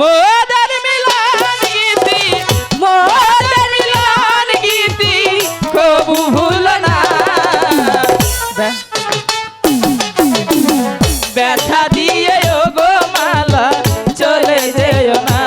মোদের মিলন গীতি মোদের মিলন গীতি, কবু ভুল না। ব্যথা দিয়ে গো মালা, চলে যেও না।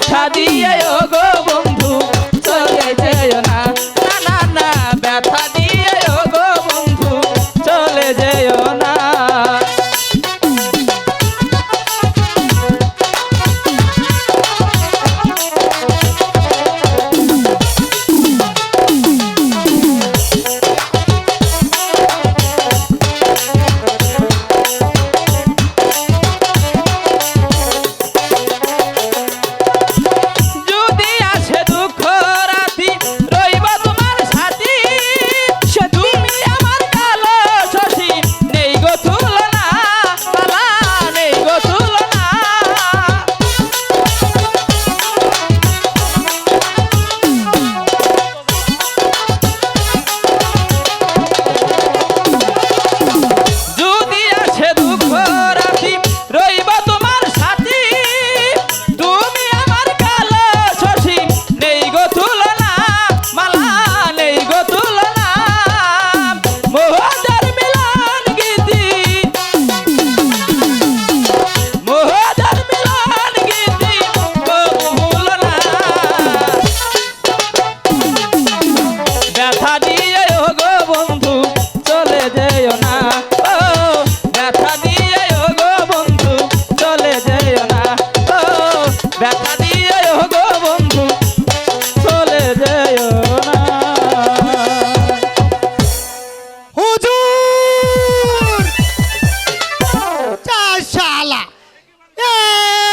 that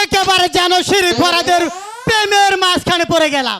একেবারে যেন শিরিক ফরাদের প্রেমের মাঝখানে পড়ে গেলাম।